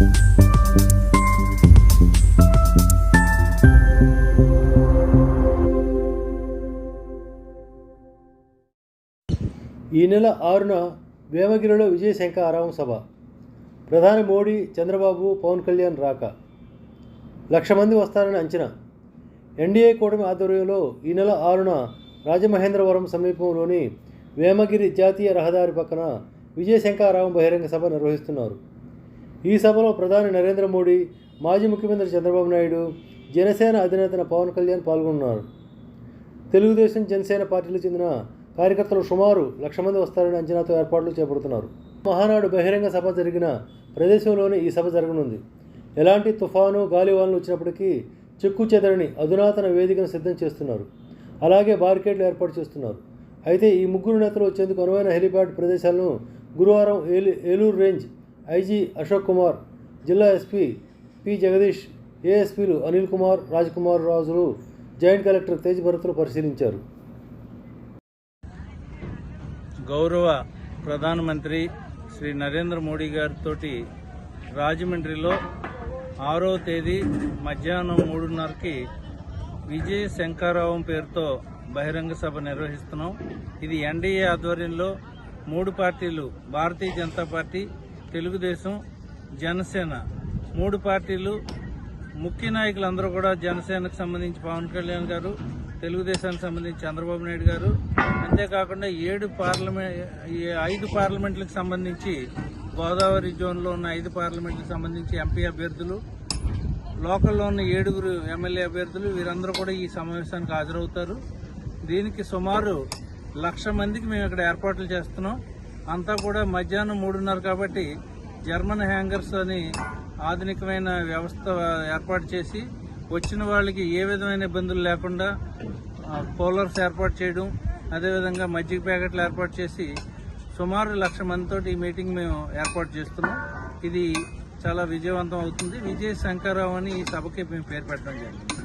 ఈ నెల ఆరున వేమగిరిలో విజయశంఖ సభ. ప్రధాని మోడీ చంద్రబాబు పవన్ కళ్యాణ్ రాక. లక్ష మంది వస్తారని అంచనా. ఎన్డీఏ కూటమి ఆధ్వర్యంలో ఈ నెల ఆరున రాజమహేంద్రవరం సమీపంలోని వేమగిరి జాతీయ రహదారి పక్కన విజయశంఖారావం బహిరంగ సభ నిర్వహిస్తున్నారు. ఈ సభలో ప్రధాని నరేంద్ర మోడీ మాజీ ముఖ్యమంత్రి చంద్రబాబు నాయుడు జనసేన అధినేత పవన్ కళ్యాణ్ పాల్గొన్నారు తెలుగుదేశం జనసేన పార్టీలకు చెందిన కార్యకర్తలు సుమారు లక్ష మంది వస్తారని అంచనాతో ఏర్పాట్లు చేపడుతున్నారు. మహానాడు బహిరంగ సభ జరిగిన ప్రదేశంలోనే ఈ సభ జరగనుంది. ఎలాంటి తుఫాను గాలివానలు వచ్చినప్పటికీ చెక్కు చెదరని అధునాతన వేదికను సిద్ధం చేస్తున్నారు. అలాగే బార్కెట్లు ఏర్పాటు చేస్తున్నారు. అయితే ఈ ముగ్గురు నేతలు వచ్చేందుకు అనువైన హెలిప్యాడ్ ప్రదేశాలను గురువారం ఏలూ ఏలూరు రేంజ్ ఐజీ అశోక్ కుమార్ జిల్లా ఎస్పీ పి జగదీష్ ఏఎస్పీలు అనిల్ కుమార్ రాజ్ కుమార్ రాజులు జాయింట్ కలెక్టర్ తేజ్ భరత్లు పరిశీలించారు. గౌరవ ప్రధానమంత్రి శ్రీ నరేంద్ర మోడీ గారితో రాజమండ్రిలో ఆరో తేదీ మధ్యాహ్నం మూడున్నరకి విజయ్ శంకారావం పేరుతో బహిరంగ సభ నిర్వహిస్తున్నాం. ఇది ఎన్డీఏ ఆధ్వర్యంలో మూడు పార్టీలు భారతీయ జనతా పార్టీ తెలుగుదేశం జనసేన మూడు పార్టీలు ముఖ్య నాయకులందరూ కూడా జనసేనకు సంబంధించి పవన్ కళ్యాణ్ గారు తెలుగుదేశానికి సంబంధించి చంద్రబాబు నాయుడు గారు. అంతేకాకుండా ఏడు పార్లమెంట్ ఐదు పార్లమెంట్లకు సంబంధించి గోదావరి జోన్లో ఉన్న ఐదు పార్లమెంట్లకు సంబంధించి ఎంపీ అభ్యర్థులు లోకల్లో ఉన్న ఏడుగురు ఎమ్మెల్యే అభ్యర్థులు వీరందరూ కూడా ఈ సమావేశానికి హాజరవుతారు. దీనికి సుమారు లక్ష మందికి మేము ఇక్కడ ఏర్పాట్లు చేస్తున్నాం. అంతా కూడా మధ్యాహ్నం మూడున్నర కాబట్టి జర్మన్ హ్యాంగర్స్ అని ఆధునికమైన వ్యవస్థ ఏర్పాటు చేసి వచ్చిన వాళ్ళకి ఏ విధమైన ఇబ్బందులు లేకుండా కూలర్స్ ఏర్పాటు చేయడం అదేవిధంగా మజ్జిగ ప్యాకెట్లు ఏర్పాటు చేసి సుమారు లక్ష మందితో ఈ మీటింగ్ మేము ఏర్పాటు చేస్తున్నాం. ఇది చాలా విజయవంతం అవుతుంది. విజయ శంకరరావు అని ఈ సభకి మేము పేరు పెట్టడం జరిగింది.